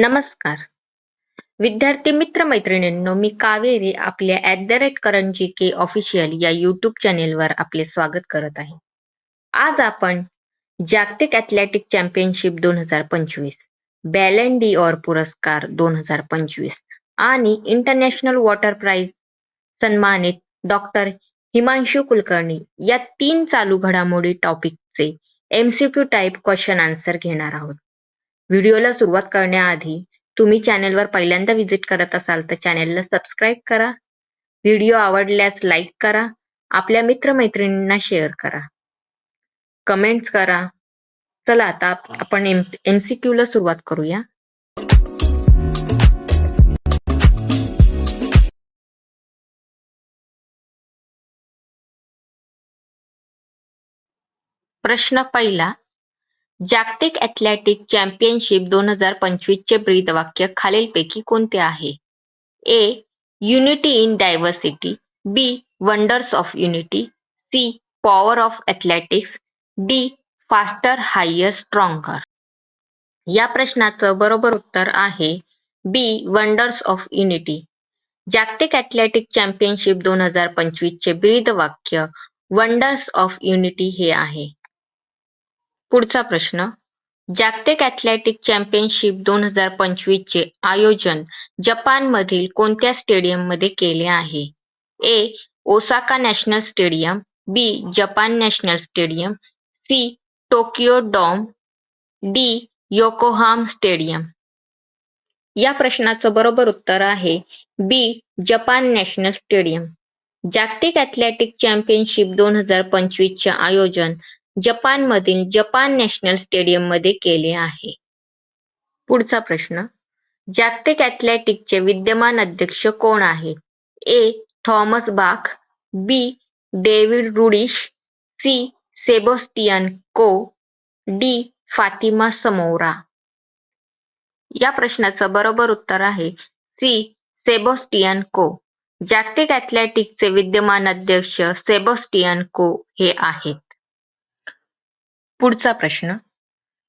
नमस्कार. विद्यार्थी मित्र मैत्रिणींनो मी कावेरी आपल्या ऍट द रेट करंजी के ऑफिशियल या युट्यूब चॅनेलवर आपले स्वागत करत आहे. आज आपण जागतिक ॲथलेटिक चॅम्पियनशिप दोन हजार पंचवीस बॅलन डी ऑर पुरस्कार दोन हजार पंचवीस आणि इंटरनॅशनल वॉटर प्राइज सन्मानित डॉक्टर हिमांशु कुलकर्णी या तीन चालू घडामोडी टॉपिकचे एमसीक्यू टाईप क्वेश्चन आन्सर घेणार आहोत. व्हिडिओला सुरुवात करण्याआधी तुम्ही चॅनेलवर पहिल्यांदा व्हिजिट करत असाल तर चॅनेलला सबस्क्राईब करा. व्हिडिओ आवडल्यास लाईक करा. आपल्या मित्रमैत्रिणींना शेअर करा. कमेंट्स करा. चला आता आपण एमसीक्यू ला सुरुवात करूया. प्रश्न पहिला जागतिक ॲथलेटिक चॅम्पियनशिप दोन हजार पंचवीसचे ब्रीदवाक्य खालीलपैकी कोणते आहे? A unity in diversity B wonders of unity C power of athletics D faster higher stronger या प्रश्नाचं बरोबर उत्तर आहे बी वंडर्स ऑफ युनिटी जागतिक ॲथलेटिक चॅम्पियनशिप दोन हजार पंचवीसचे ब्रीदवाक्य वंडर्स ऑफ युनिटी हे आहे. पुढचा प्रश्न. जागतिक ॲथलेटिक चॅम्पियनशिप दोन हजार पंचवीस चे आयोजन जपानमधील कोणत्या स्टेडियममध्ये केले आहे? A. Osaka national stadium B. Japan national stadium C. Tokyo Dome D. Yokohama stadium. या प्रश्नाचं बरोबर उत्तर आहे बी. Japan national stadium. जागतिक ॲथलेटिक चॅम्पियनशिप दोन हजार पंचवीसचे आयोजन जपानमधील जपान नॅशनल स्टेडियममध्ये केले आहे. पुढचा प्रश्न. जागतिक ॲथलेटिकचे विद्यमान अध्यक्ष कोण आहेत A. Thomas Bach B. David Rudisha C. Sebastian Coe D. Fatima समोरा. या प्रश्नाचं बरोबर उत्तर आहे सी. सेबोस्टियन को. जागतिक ॲथलेटिकचे विद्यमान अध्यक्ष सेबोस्टियन को हे आहेत. पुढचा प्रश्न.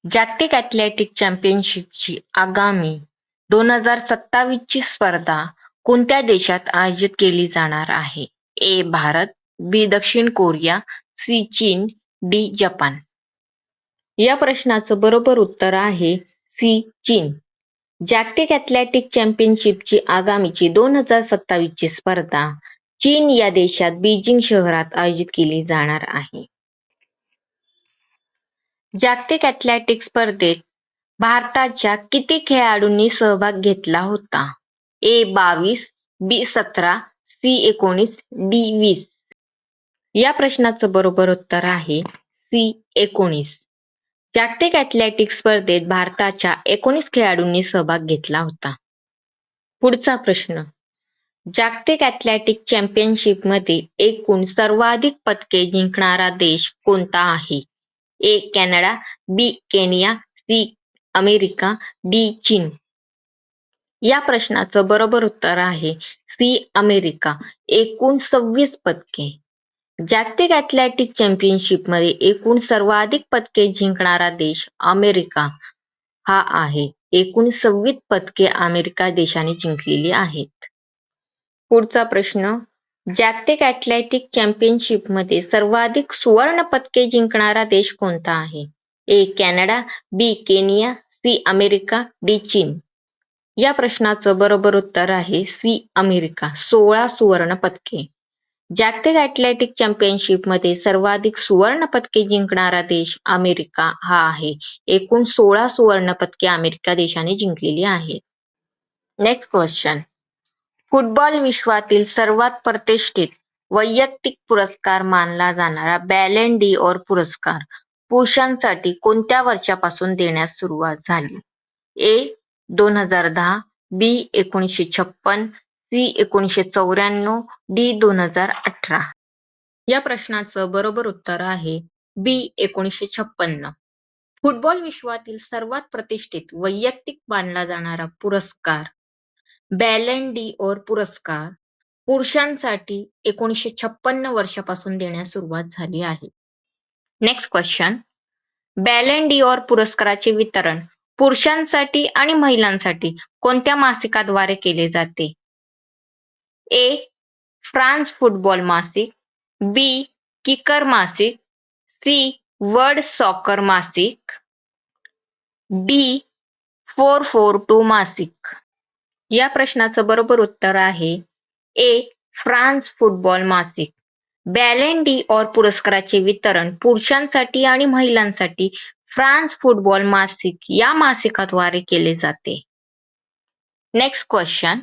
जागतिक ॲथलेटिक चॅम्पियनशिपची आगामी दोन हजार सत्तावीस ची स्पर्धा कोणत्या देशात आयोजित केली जाणार आहे? ए भारत बी दक्षिण कोरिया सी चीन डी जपान. या प्रश्नाचं बरोबर उत्तर आहे सी चीन. जागतिक ॲथलेटिक चॅम्पियनशिपची आगामीची दोन हजार सत्तावीस ची स्पर्धा चीन या देशात बीजिंग शहरात आयोजित केली जाणार आहे. जागतिक ॲथलेटिक स्पर्धेत भारताच्या किती खेळाडूंनी सहभाग घेतला होता? ए बावीस बी सतरा सी एकोणीस डी वीस. या प्रश्नाचं बरोबर उत्तर आहे सी एकोणीस. जागतिक ॲथलेटिक स्पर्धेत भारताच्या एकोणीस खेळाडूंनी सहभाग घेतला होता. पुढचा प्रश्न. जागतिक ॲथलेटिक चॅम्पियनशिपमध्ये एकूण सर्वाधिक पदके जिंकणारा देश कोणता आहे? A Canada B Kenya C America D चीन या प्रश्नाचं बरोबर उत्तर आहे सी अमेरिका एकूण सव्वीस पदके. जागतिक ॲथलेटिक चॅम्पियनशिपमध्ये एकूण सर्वाधिक पदके जिंकणारा देश अमेरिका हा आहे. एकूण सव्वीस पदके अमेरिका देशाने जिंकलेली आहेत. पुढचा प्रश्न जागतिक ॲथलेटिक चॅम्पियनशिपमध्ये सर्वाधिक सुवर्ण पदके जिंकणारा देश कोणता आहे? A Canada B Kenya C America D चीन. या प्रश्नाचं बरोबर उत्तर आहे सी अमेरिका. सोळा सुवर्ण पदके. जागतिक ॲथलेटिक चॅम्पियनशिपमध्ये सर्वाधिक सुवर्ण पदके जिंकणारा देश अमेरिका हा आहे. एकूण सोळा सुवर्ण पदके अमेरिका देशाने जिंकलेली आहेत. नेक्स्ट क्वेश्चन फुटबॉल विश्वातील सर्वात प्रतिष्ठित वैयक्तिक पुरस्कार मानला जाणारा बॅलन डी ऑर पुरस्कार पुरुषांसाठी कोणत्या वर्षापासून देण्यास सुरुवात झाली? ए दोन हजार दहा बी एकोणीसशे छप्पन सी एकोणीसशे चौऱ्याण्णव डी दोन हजार अठरा. या प्रश्नाचं बरोबर उत्तर आहे बी एकोणीसशे छप्पन्न फुटबॉल विश्वातील सर्वात प्रतिष्ठित वैयक्तिक मानला जाणारा पुरस्कार बॅलन डी ओर पुरस्कार पुरुषांसाठी एकोणीसशे छप्पन्न वर्षापासून देण्यास सुरुवात झाली आहे. Next question Ballon d'Or पुरस्काराचे वितरण पुरुषांसाठी आणि महिलांसाठी कोणत्या मासिकाद्वारे केले जाते? ए फ्रान्स फुटबॉल मासिक. बी किकर मासिक. सी वर्ल्ड सॉकर मासिक. डी फोर फोर टू मासिक. या प्रश्नाचं बरोबर उत्तर आहे ए फ्रान्स फुटबॉल मासिक. बॅलेंडी ऑर पुरस्काराचे वितरण पुरुषांसाठी आणि महिलांसाठी फ्रान्स फुटबॉल मासिक या मासिकाद्वारे केले जाते. नेक्स्ट क्वेश्चन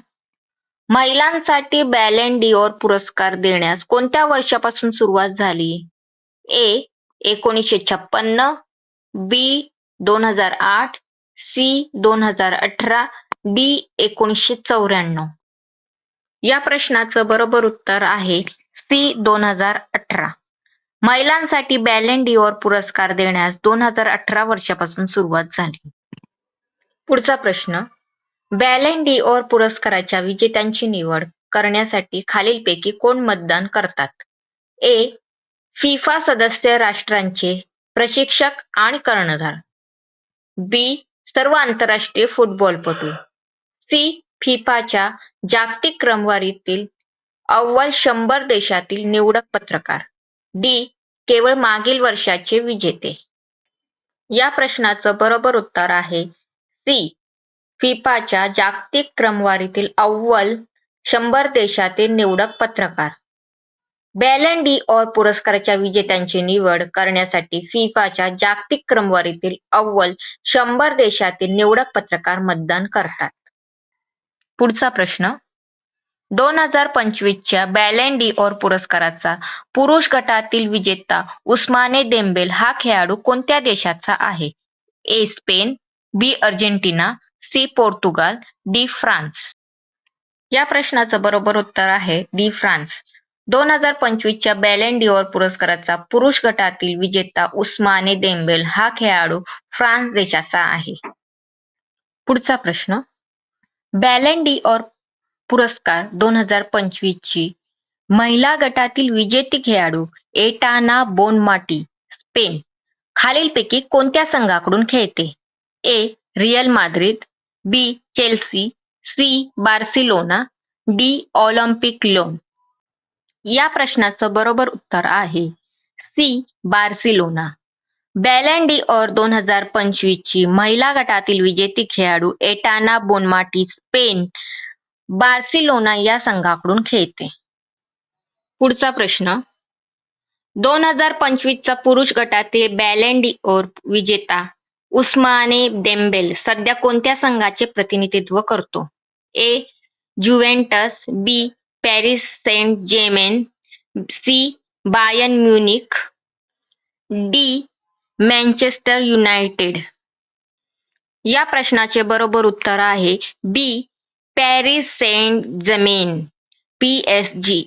महिलांसाठी बॅलेंडी ऑर पुरस्कार देण्यास कोणत्या वर्षापासून सुरुवात झाली? ए एकोणीसशे छप्पन्न बी दोन हजार आठ सी दोन हजार अठरा डी एकोणीसशे चौऱ्याण्णव. या प्रश्नाचं बरोबर उत्तर आहे सी दोन हजार अठरा. महिलांसाठी बॅलेन डिओर पुरस्कार देण्यास दोन हजार अठरा वर्षापासून सुरुवात झाली. पुढचा प्रश्न बॅलेन डिओर पुरस्काराच्या विजेत्यांची निवड करण्यासाठी खालीलपैकी कोण मतदान करतात? ए फिफा सदस्य राष्ट्रांचे प्रशिक्षक आणि कर्णधार. बी सर्व आंतरराष्ट्रीय फुटबॉलपटू. सी फिफाच्या जागतिक क्रमवारीतील अव्वल शंभर देशातील निवडक पत्रकार. डी केवळ मागील वर्षाचे विजेते. या प्रश्नाचं बरोबर उत्तर आहे सी फिफाच्या जागतिक क्रमवारीतील अव्वल शंभर देशातील निवडक पत्रकार. बॅलन डी ऑर पुरस्काराच्या विजेत्यांची निवड करण्यासाठी फिफाच्या जागतिक क्रमवारीतील अव्वल शंभर देशातील निवडक पत्रकार मतदान करतात. पुढचा प्रश्न. दोन हजार पंचवीसच्या बॅलेन डी ऑर पुरस्काराचा पुरुष गटातील विजेता उस्माने देंबेल हा खेळाडू कोणत्या देशाचा आहे? A Spain B Argentina C Portugal D France. या प्रश्नाचं बरोबर उत्तर आहे डी फ्रान्स. दोन हजार पंचवीसच्या बॅलेन डिओर पुरस्काराचा पुरुष गटातील विजेता उस्माने देंबेल हा खेळाडू फ्रान्स देशाचा आहे. पुढचा प्रश्न. बॅलेंडी ऑर पुरस्कार दोन हजार पंचवीसची. महिला गटातील विजेती खेळाडू एटाना बोनमाटी स्पेन. खालीलपैकी कोणत्या संघाकडून खेळते? A. Real Madrid B. Chelsea C. Barcelona D. Olympique Lyon. या प्रश्नाचं बरोबर उत्तर आहे सी. बार्सिलोना. डी ऑर दोन हजार पंचवीस ची महिला गटातील विजेती खेळाडू एटाना बोनमाटी स्पेन बार्सिलोना या संघाकडून खेळते. पुढचा प्रश्न. दोन हजार पंचवीसचा पुरुष गटातील बॅलेन ओर विजेता उस्माने डेम्बेल सध्या कोणत्या संघाचे प्रतिनिधित्व करतो? A. Juventus B. Paris Saint Germain C. Bayern Munich D. Manchester United. या प्रश्नाचे बरोबर उत्तर आहे B Paris Saint Germain P S G.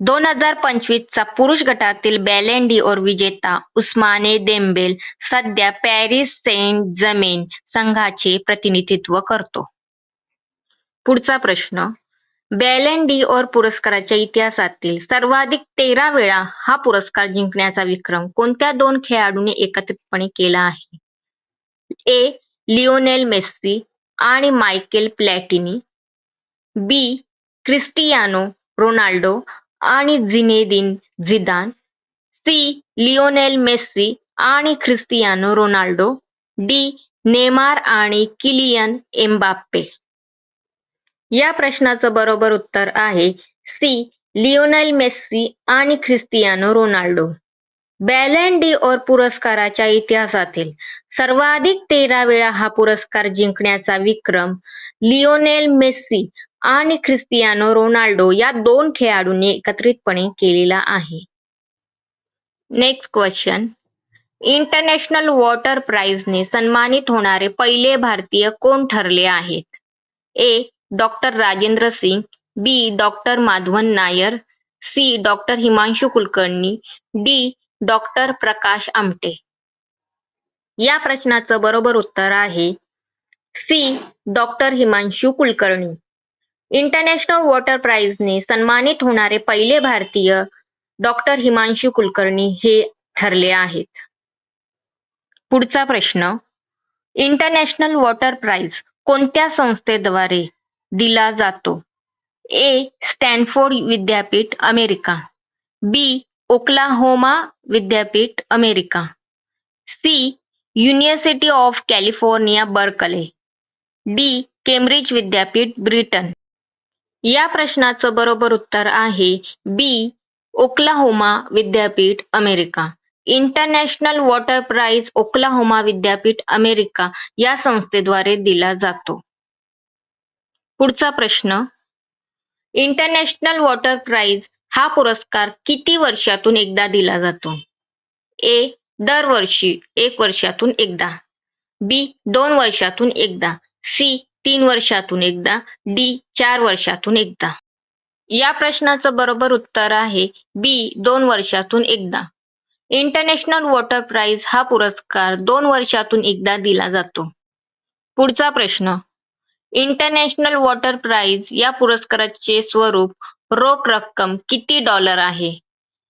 दोन हजार पंचवीसचा पुरुष गटातील बॅलेन ओर विजेता उस्माने देंबेल सध्या पॅरिस सेंट जमेन संघाचे प्रतिनिधित्व करतो. पुढचा प्रश्न बॅलेन डी ओर पुरस्काराच्या इतिहासातील सर्वाधिक तेरा वेळा हा पुरस्कार जिंकण्याचा विक्रम कोणत्या दोन खेळाडूंनी एकत्रितपणे केला आहे? ए. लिओनेल मेस्सी आणि Michel Platini. B. Cristiano Ronaldo आणि Zinedine Zidane. C. Lionel Messi आणि ख्रिस्तियानो रोनाल्डो. डी. नेमार आणि किलियन एम्बाप्पे. या प्रश्नाचं बरोबर उत्तर आहे सी. लिओनेल मेस्सी आणि Cristiano Ronaldo. Ballon d'Or पुरस्काराच्या इतिहासातील सर्वाधिक तेरा वेळा हा पुरस्कार जिंकण्याचा विक्रम लिओनेल मेस्सी आणि ख्रिस्तियानो रोनाल्डो या दोन खेळाडूंनी एकत्रितपणे केलेला आहे. Next question. इंटरनॅशनल वॉटर प्राइजने सन्मानित होणारे पहिले भारतीय कोण ठरले आहेत? A. Doctor Rajendra Singh B doctor Madhavan Nair C doctor Himanshu Kulkarni D doctor Prakash Amte. या प्रश्नाचं बरोबर उत्तर आहे C doctor Himanshu Kulkarni. International water प्राइजने सन्मानित होणारे पहिले भारतीय डॉक्टर हिमांशू कुलकर्णी हे ठरले आहेत. पुढचा प्रश्न इंटरनॅशनल वॉटर प्राइज कोणत्या संस्थेद्वारे दिला जातो. ए स्टॅनफोर्ड विद्यापीठ अमेरिका. बी ओक्लाहोमा विद्यापीठ America. C University of California Berkeley. D Cambridge विद्यापीठ ब्रिटन. या प्रश्नाचं बरोबर उत्तर आहे बी ओक्लाहोमा विद्यापीठ America. International water prize Oklahoma विद्यापीठ अमेरिका या संस्थेद्वारे दिला जातो. पुढचा प्रश्न. इंटरनॅशनल वॉटर प्राइज हा पुरस्कार किती वर्षातून एकदा दिला जातो? ए दरवर्षी एक वर्षातून एकदा. बी दोन वर्षातून एकदा. सी तीन वर्षातून एकदा. डी चार वर्षातून एकदा. या प्रश्नाचं बरोबर उत्तर आहे बी दोन वर्षातून एकदा. इंटरनॅशनल वॉटर प्राइज हा पुरस्कार दोन वर्षातून एकदा दिला जातो. पुढचा प्रश्न. इंटरनॅशनल वॉटर प्राइज या पुरस्काराचे स्वरूप रोख रक्कम किती डॉलर आहे?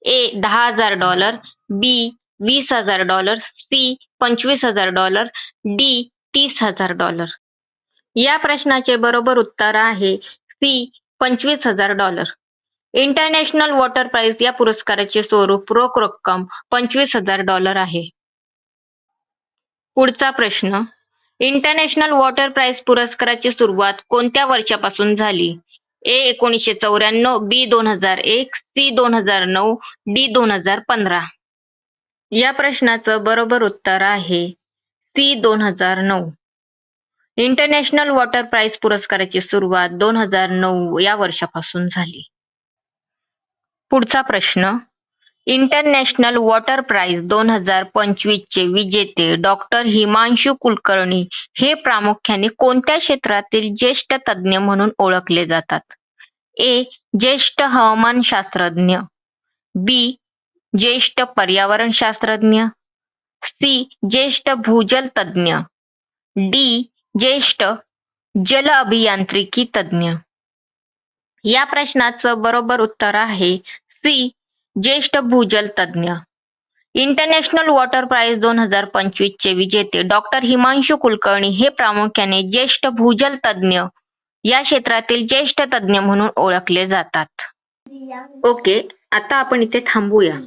ए दहा हजार डॉलर बी वीस हजार डॉलर सी पंचवीस हजार डॉलर डी तीस हजार डॉलर. या प्रश्नाचे बरोबर उत्तर आहे सी पंचवीस हजार डॉलर. इंटरनॅशनल वॉटर प्राइज या पुरस्काराचे स्वरूप रोख रक्कम पंचवीस हजार डॉलर आहे. पुढचा प्रश्न इंटरनॅशनल वॉटर प्राइज पुरस्काराची सुरुवात कोणत्या वर्षापासून झाली? ए एकोणीसशे चौऱ्याण्णव बी दोन हजार एक सी दोन हजार नऊ डी दोन हजार पंधरा. या प्रश्नाचं बरोबर उत्तर आहे सी दोन हजार नऊ. इंटरनॅशनल वॉटर प्राईज पुरस्काराची सुरुवात दोन हजार नऊ या वर्षापासून झाली. पुढचा प्रश्न इंटरनॅशनल वॉटर प्राइज दोन हजार पंचवीसचे विजेते डॉक्टर हिमांशू कुलकर्णी हे प्रामुख्याने कोणत्या क्षेत्रातील ज्येष्ठ तज्ज्ञ म्हणून ओळखले जातात? ए. ज्येष्ठ हवामानशास्त्रज्ञ बी. ज्येष्ठ पर्यावरण शास्त्रज्ञ. सी. ज्येष्ठ भूजल तज्ज्ञ डी. ज्येष्ठ जल अभियांत्रिकी तज्ज्ञ या प्रश्नाचं बरोबर उत्तर आहे सी. ज्येष्ठ भूजल तज्ज्ञ इंटरनॅशनल वॉटर प्राइज दोन हजार पंचवीस चे विजेते डॉक्टर हिमांशू कुलकर्णी हे प्रामुख्याने ज्येष्ठ भूजल तज्ज्ञ या क्षेत्रातील ज्येष्ठ तज्ज्ञ म्हणून ओळखले जातात. ओके आता आपण इथे थांबूया.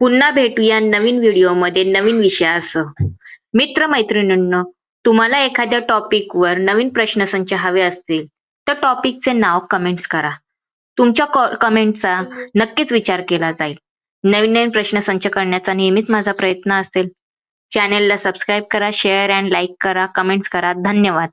पुन्हा भेटूया नवीन व्हिडिओमध्ये नवीन विषयासह. मित्र मैत्रिणींनो तुम्हाला एखाद्या टॉपिकवर नवीन प्रश्नसंच हवे असतील तर टॉपिकचे नाव कमेंट्स करा. तुमच्या कमेंटचा नक्कीच विचार केला जाईल. नवीन नवीन प्रश्न संच करण्याचा नेहमीच माझा प्रयत्न असेल. चॅनेलला सबस्क्राईब करा शेअर अँड लाईक करा कमेंट्स करा. धन्यवाद.